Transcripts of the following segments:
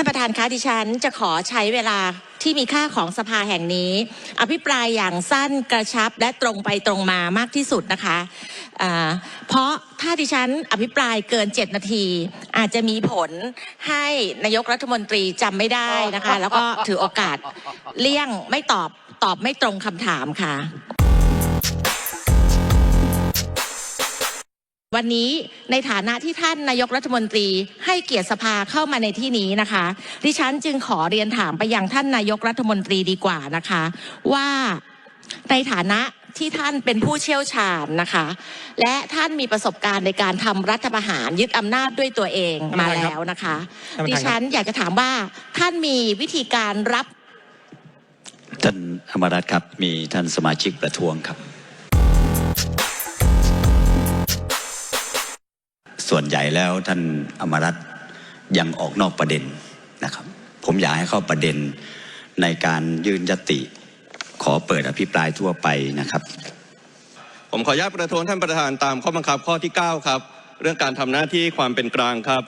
านประธานคะดิฉันจะขอใช้เวลาที่มีค่าของสภาแห่งนี้ อภิปรายอย่างสั้นกระชับและตรงไปตรงมามากที่สุดนะคะอ่าเพราะถ้าดิฉันอภิปรายเกิน 7 นาที อาจจะมีผลให้นายกรัฐมนตรีจำไม่ได้นะคะ แล้วก็ถือโอกาสเลี่ยงไม่ตอบตอบไม่ตรงคำถามค่ะ วันนี้ในฐานะที่ท่านนายกรัฐมนตรีให้เกียรติสภาเข้ามาในที่นี้นะคะ ดิฉันจึงขอเรียนถามไปยังท่านนายกรัฐมนตรีดีกว่านะคะ ว่าในฐานะที่ท่านเป็นผู้เชี่ยวชาญนะคะ และท่านมีประสบการณ์ในการทำรัฐประหารยึดอำนาจด้วยตัวเองมาแล้วนะคะท่านประดิธานครับฉันอยากจะถามว่าท่านมีวิธีการรับ ท่านอมรรัตน์ครับมีท่านสมาชิกประท้วงครับ ส่วนใหญ่แล้วท่านอมรรัตน์ยังออกนอกประเด็นนะครับ ผมอยากให้เข้าประเด็นในการยื่นยติ ขอเปิดอภิปรายทั่วไปนะครับ ผมขออนุญาตประท้วงท่านประธานตามข้อบังคับข้อที่ 9 ครับ เรื่องการทำหน้าที่ความเป็นกลางครับ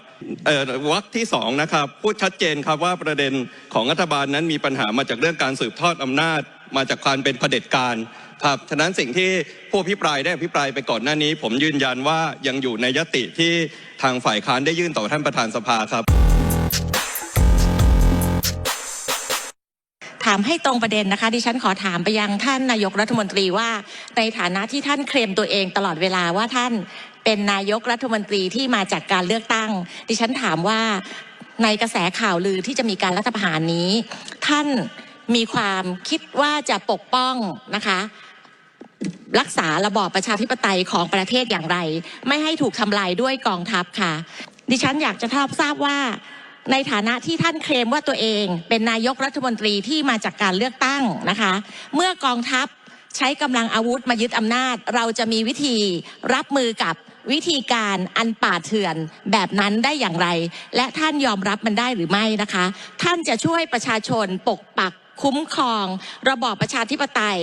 วรรคที่2นะครับพูดชัดเจนครับว่าประเด็นของรัฐบาลนั้นมีปัญหามาจากเรื่องการสืบทอดอำนาจ มาจากความเป็นเผด็จการครับฉะนั้นสิ่งที่ผู้อภิปรายได้อภิปรายไปก่อนหน้านี้ ผมยืนยันว่ายังอยู่ในยติที่ทางฝ่ายค้านได้ยื่นต่อท่านประธานสภาครับ ถามให้ตรงประเด็นนะคะ ดิฉันขอถามไปยังท่านนายกรัฐมนตรีว่า ในฐานะที่ท่านเคลมตัวเองตลอดเวลาว่าท่านเป็นนายกรัฐมนตรีที่มาจากการเลือกตั้ง ดิฉันถามว่าในกระแสข่าวลือที่จะมีการรัฐประหารนี้ ท่านมีความคิดว่าจะปกป้องนะคะรักษาระบอบประชาธิปไตยของประเทศอย่างไร ไม่ให้ถูกทำลายด้วยกองทัพค่ะ ดิฉันอยากจะทราบทราบว่า ในฐานะที่ท่านเคลมว่าตัวเอง เป็นนายกรัฐมนตรีที่มาจากการเลือกตั้งนะคะ เมื่อกองทัพใช้กำลังอาวุธมายึดอำนาจ เราจะมีวิธีรับมือกับวิธีการอันป่าเถื่อนแบบนั้นได้อย่างไร และท่านยอมรับมันได้หรือไม่นะคะ ท่านจะช่วยประชาชนปกปัก คุ้มครอง ระบอบประชาธิปไตย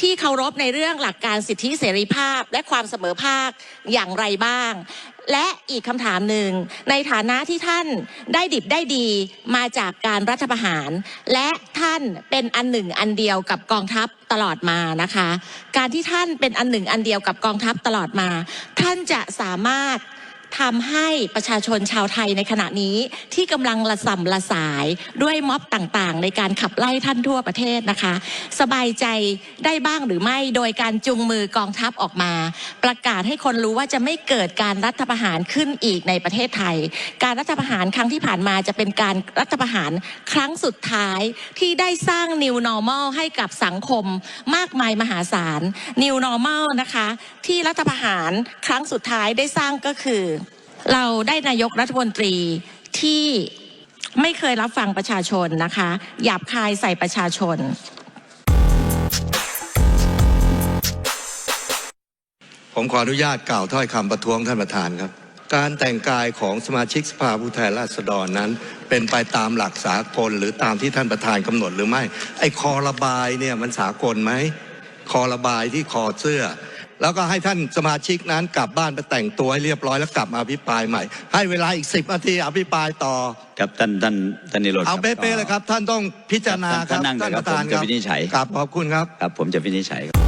ที่เคารพในเรื่องหลักการสิทธิเสรีภาพและความเสมอภาคอย่างไรบ้าง และอีกคำถามหนึ่ง ในฐานะที่ท่านได้ดิบได้ดีมาจากการรัฐประหาร และท่านเป็นอันหนึ่งอันเดียวกับกองทัพตลอดมานะคะ การที่ท่านเป็นอันหนึ่งอันเดียวกับกองทัพตลอดมา ท่านจะสามารถ ทำให้ประชาชนชาวไทยในขณะนี้ที่กำลังละส่ำละสายด้วยม็อบต่างๆ ในการขับไล่ท่านทั่วประเทศนะคะ สบายใจได้บ้างหรือไม่โดยการจุงมือกองทัพออกมา ประกาศให้คนรู้ว่าจะไม่เกิดการรัฐประหารขึ้นอีกในประเทศไทย การรัฐประหารครั้งที่ผ่านมาจะเป็นการรัฐประหารครั้งสุดท้ายที่ได้สร้าง new normal ให้กับสังคมมากมายมหาศาล new normal นะคะ ที่รัฐประหารครั้งสุดท้ายได้สร้างก็คือ เราได้นายกรัฐมนตรีที่ไม่เคยรับฟังประชาชนนะคะหยาบคายใส่ประชาชน ผมขออนุญาตกล่าวถ้อยคำประท้วงท่านประธานครับ การแต่งกายของสมาชิกสภาผู้แทนราษฎรนั้น เป็นไปตามหลักสากลหรือตามที่ท่านประธานกำหนดหรือไม่ ไอ้คอระบายเนี่ยมันสากลไหมคอระบายที่คอเสื้อ แล้วก็ให้ท่านสมาชิกนั้นกลับบ้านไปแต่งตัวให้เรียบร้อยแล้วกลับมาอภิปรายใหม่ ให้เวลาอีกสิบนาทีอภิปรายต่อครับท่านท่านท่านนิโรธเอาครับเป๊ะๆเลยครับ ท่านต้องพิจารณาครับท่านนั่งเลยครับประธานผมจะวินิจฉัยครับขอบคุณครับครับผมจะวินิจฉัยครับ